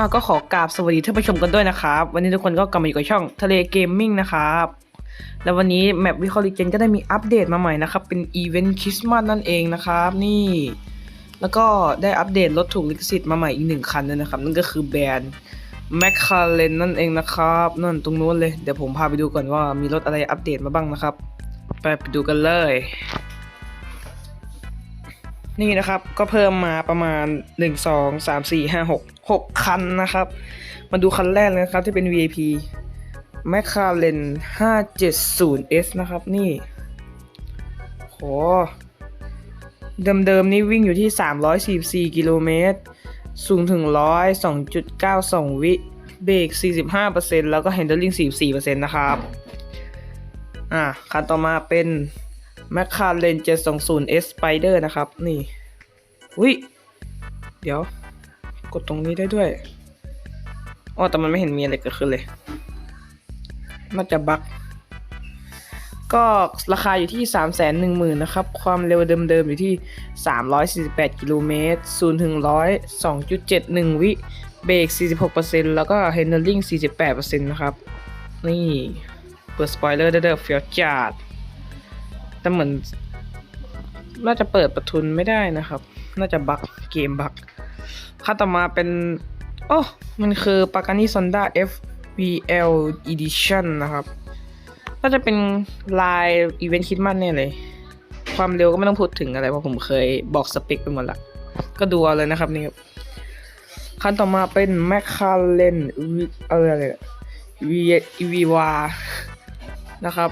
อะก็ขอกราบสวัสดีท่านผู้ชมกันด้วยนะครับ วันนี้ทุกคนก็กลับมาอยู่กับช่องทะเลเกมมิ่งนะครับ แล้ววันนี้แมปวิคอลิเจนก็ได้มีอัปเดตมาใหม่นะครับ เป็นอีเวนต์คริสต์มาสนั่นเองนะครับ นี่ แล้วก็ได้อัปเดตรถถูกลิขสิทธิ์มาใหม่อีกหนึ่งคันด้วยนะครับ นั่นก็คือแบรนด์แมคคาเรนนั่นเองนะครับนั่นตรงนู้นเลยเดี๋ยวผมพาไปดูก่อนว่ามีรถอะไรอัปเดตมาบ้างนะครับ ไปไปดูกันเลย นี่นะครับก็เพิ่มมาประมาณ 1 2 3 4 5 6 6 คันนะครับ มาดูคันแรกเลยนะครับ ที่เป็น VIP m c l a r e n 570S นะครับนี่โหเดิมๆนี่วิ่งอยู่ที่ 344 กิโลเมตร สูงถึง 102.92 วิเบรก 45%แล้วก็ handling 44%นะครับ อะคันต่อมาเป็น m c l a r e n 720S Spider นะครับ นี่ อุ้ย เดี๋ยว กดตรงนี้ได้ด้วยอ๋อแต่มันไม่เห็นมีอะไรเกิดขึ้นเลย น่าจะบั๊กก็ราคาอยู่ที่ 3 1 0 0 0 0นะครับ ความเร็วเดิมๆ อยู่ที่ 348 กิโลเมตร0ถึง100 2.71 วิ เบรก 46%แล้วก็ handling 48%นะครับ นี่ เปิดสปอยเลอร์ได้เด้อเฟียวจัดแต่เหมือน น่าจะเปิดประทุนไม่ได้นะครับ น่าจะบักเกมบัก ค่าต่อมาเป็นโอ้มันคือปากานิซอนด้า FVL Edition นะครับน่าจะเป็นลายอีเวนต์คิดมันเนี่ยเลย ความเร็วก็ไม่ต้องพูดถึงอะไรเพราะผมเคยบอกสเปคไปหมดละ ก็ดูเอาเลยนะครับนี่ครับคันต่อมาเป็น m c l a r e n อะไรอะไร V V วานะครับ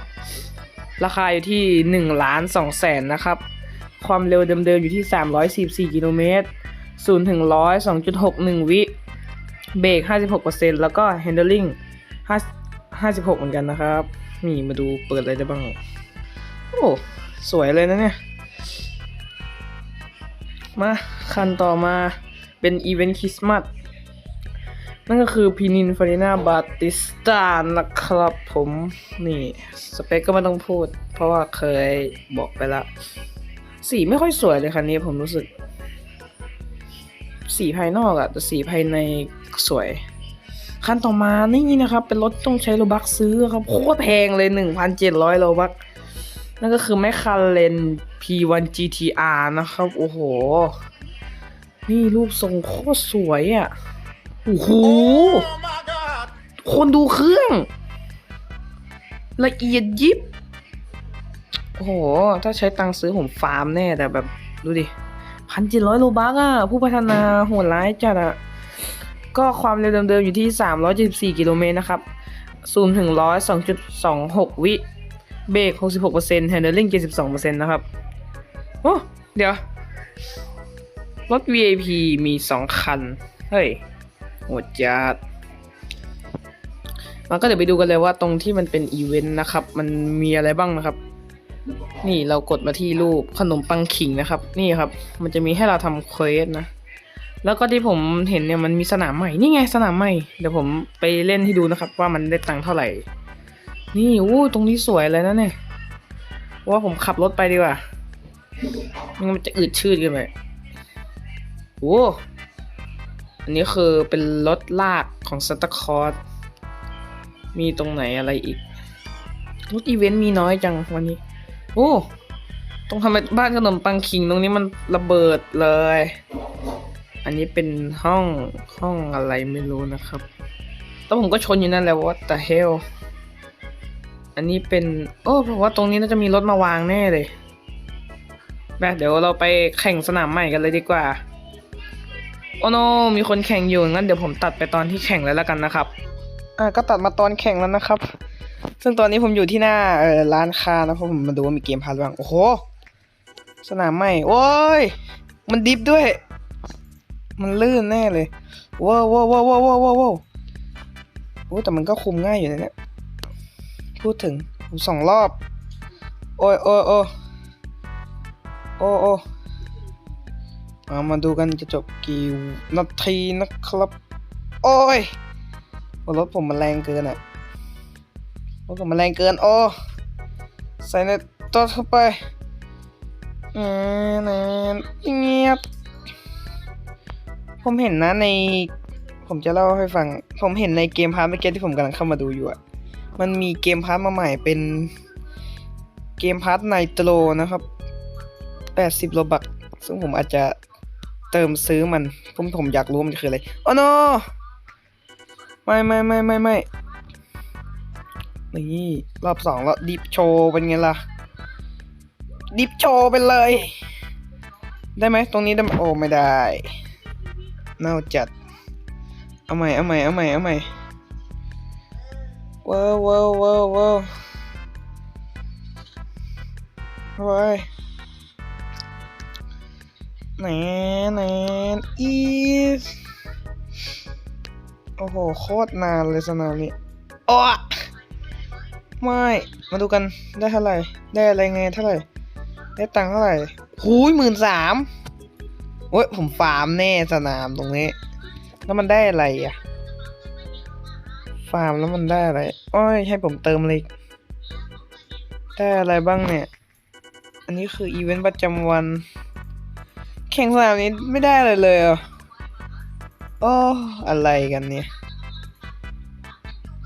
ราคาอยู่ที่1ล้าน2แสนนะครับ ความเร็วเดิมๆอยู่ที่ 344กิโลเมตร 0ถึง100 2.61 วิเบรก56%แล้วก็ handling 5 56 เหมือนกันนะครับนี่มาดูเปิดอะไรได้บ้าง โอ้ สวยเลยนะเนี่ย มาคันต่อมาเป็นอีเวนต์คริสต์มาสนั่นก็คือพินินฟารินาบาติสตานะครับผมนี่สเปคก็ไม่ต้องพูด เพราะว่าเคยบอกไปแล้วสีไม่ค่อยสวยเลยคันนี้ผมรู้สึก สีภายนอกอะแต่สีภายในสวย คันต่อมานี่นะครับ เป็นรถต้องใช้โลบักซื้อครับ โคตรแพงเลย 1,700โลบัก นั่นก็คือแมคคาเรน P1 GTR นะครับ โอ้โห นี่รูปทรงโคตรสวยอะ่ะ โอ้โห คนดูเครื่อง ละเอียดยิบ โอ้โห ถ้าใช้ตังค์ซื้อผมฟาร์มแน่แต่แบบ ดูดิ พันเจ็ดร้อยโลบักอะ ผู้พัฒนาโหดร้ายจัดอะ ก็ความเร็วเดิมๆอยู่ที่374กิโลเมตรนะครับ ซูมถึง100 2.26วิ เบรก66% handling 72%นะครับ โอ้ เดี๋ยว รถ VIP มี2คัน เฮ้ยโหดจัดมันก็เดี๋ยวไปดูกันเลยว่าตรงที่มันเป็นอีเวนต์นะครับ มันมีอะไรบ้างนะครับ นี่เรากดมาที่รูปขนมปังขิงนะครับ นี่ครับ มันจะมีให้เราทำเควสนะ แล้วก็ที่ผมเห็นเนี่ยมันมีสนามใหม่ นี่ไงสนามใหม่ เดี๋ยวผมไปเล่นให้ดูนะครับ ว่ามันได้ตังค์เท่าไหร่ นี่อู้ตรงนี้สวยเลยนะเนี่ย ว่าผมขับรถไปดีกว่ามันจะอืดชืดกันไปโอ้อันนี้คือเป็นรถลากของซันตาคลอสมีตรงไหนอะไรอีกรถอีเวนต์มีน้อยจังวันนี้ โอ้ตรงทำไมบ้านขนมปังคิงตรงนี้มันระเบิดเลย อันนี้เป็นห้องห้องอะไรไม่รู้นะครับแล้วผมก็ชนอยู่นั่นแหละว่าแต่เฮลอันนี้เป็น โอ้เพราะว่าตรงนี้น่าจะมีรถมาวางแน่เลยแบบเดี๋ยวเราไปแข่งสนามใหม่กันเลยดีกว่า โอ้โนมีคนแข่งอยู่งั้นเดี๋ยวผมตัดไปตอนที่แข่งแล้วแล้วกันนะครับ อ่าก็ตัดมาตอนแข่งแล้วนะครับ ซึ่งตอนนี้ผมอยู่ที่หน้าเออร้านค้านะเพราะผมมาดูว่ามีเกมพาร์ทบ้าง โอ้โห สนามใหม่ โอ้ย มันดิฟด้วย มันลื่นแน่เลยว้าวว้าวว้าวว้าวว้าวว้าวโอ้แต่มันก็คุมง่ายอยู่นะเนี่ย พูดถึงสองรอบ โอ้ยโอ้ยโอ้โอ้โอ้เอามาดูกันจะจบกี่นาทีนะครับ โอ้ยรถผมมันแรงเกินอะร ถผมมันแรงเกิน โอ้ ใส่ในตัวเข้าไปเออเงียบผมเห็นนะใน ผมจะเล่าให้ฟัง ผมเห็นในเกมพาร์ทเมื่อกี้ที่ผมกำลังเข้ามาดูอยู่อะมันมีเกมพาร์ทมาใหม่เป็นเกมพาร์ทไนโตรนะครับ 80โลบัก ซึ่งผมอาจจะเติมซื้อมัน ผมผมอยากรู้มันคืออะไร โอ้โนไม่ไม่ไม่ไม่ไม่ นี่รอบสองแล้วดิฟโชว์เป็นไงล่ะ ดิฟโชว์ไปเลย ได้ไหมตรงนี้ได้ไโอ้ไม่ได้เน่าจัด เอาใหม่เอาใหม่เอาใหม่เอาใหม่ว้าวว้าวว้าวว้าวว้ายแหนแหนอีสโอ้โห โคตรนานเลยสนามนี้โอ้ ไม่ มาดูกันได้เท่าไหร่ ได้อะไรไงเท่าไหร่ ได้ตังค์เท่าไหร่หูยหมื่นสามโอ้ยผมฟาร์มแน่สนามตรงนี้ แล้วมันได้อะไรอะ ฟาร์มแล้วมันได้อะไรอ้อยให้ผมเติมเลย ได้อะไรบ้างเนี่ย อันนี้คืออีเวนต์ประจำวัน แข่งสนามนี้ไม่ได้อะไรเลยอะโอ้อะไรกันเนี่ย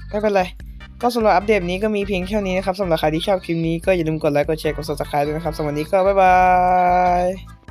ไม่เป็นไร ก็สำหรับอัปเดตนี้ก็มีเพียงแค่นี้นะครับสำหรับใครที่ชอบคลิปนี้ก็อย่าลืมกดไลค์กดแชร์กด subscribe ด้วยนะครับสำหรับวันนี้ก็บ๊ายบาย